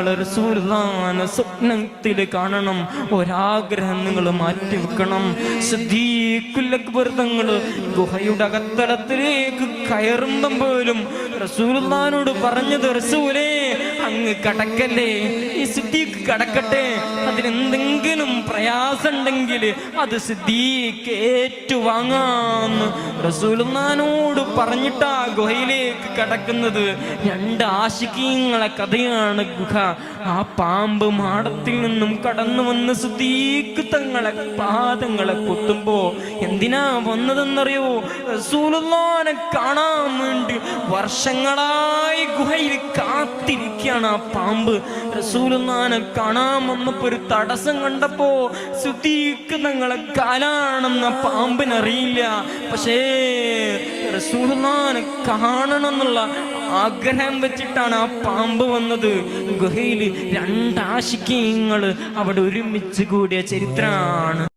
നിങ്ങൾ സുഹൃദാന സ്വപ്നത്തിൽ കാണണം. ഒരാഗ്രഹം നിങ്ങൾ മാറ്റി വെക്കണം. സിദ്ദീഖുൽ ഗുഹയുടെ അകത്തളത്തിലേക്ക് കയറുമ്പം പോലും റസൂലുള്ളാനോട് പറഞ്ഞത് റസൂലേ അങ്ങ് കടക്കല്ലേ? ഈ സിദ്ദീഖ് കടക്കട്ടെ? അതിനെന്തെങ്കിലും പ്രയാസമുണ്ടെങ്കിൽ അത് സിദ്ദീഖ് ഏറ്റുവാങ്ങാന്ന് റസൂലുള്ളാനോട് പറഞ്ഞിട്ടാ ഗുഹയിലേക്ക് കടക്കുന്നത്. രണ്ട് ആശിക്കീങ്ങളെ കഥയാണ് ഗുഹ. ആ പാമ്പ് മാടത്തിൽ നിന്നും കടന്നു വന്ന് സിദ്ദീഖ് തങ്ങളെ പാദങ്ങളെ കൊത്തുമ്പോ എന്തിനാ വന്നതെന്നറിയോ? റസൂലുള്ളാനെ കാണാൻ വേണ്ടി വർഷങ്ങളായി ഗുഹയിൽ കാത്തിരിക്കുകയാണ് ആ പാമ്പ്. റസൂലുള്ളാനെ കാണാൻ വന്നപ്പോ ഒരു തടസ്സം കണ്ടപ്പോ തങ്ങളെ കാലാണെന്ന പാമ്പിനറിയില്ല. പക്ഷേ റസൂലുന്നാനെ കാണണം എന്നുള്ള ആഗ്രഹം വെച്ചിട്ടാണ് ആ പാമ്പ് വന്നത്. ഗുഹയിൽ രണ്ടാശിക്കങ്ങൾ അവിടെ ഒരുമിച്ച് കൂടിയ ചരിത്രമാണ്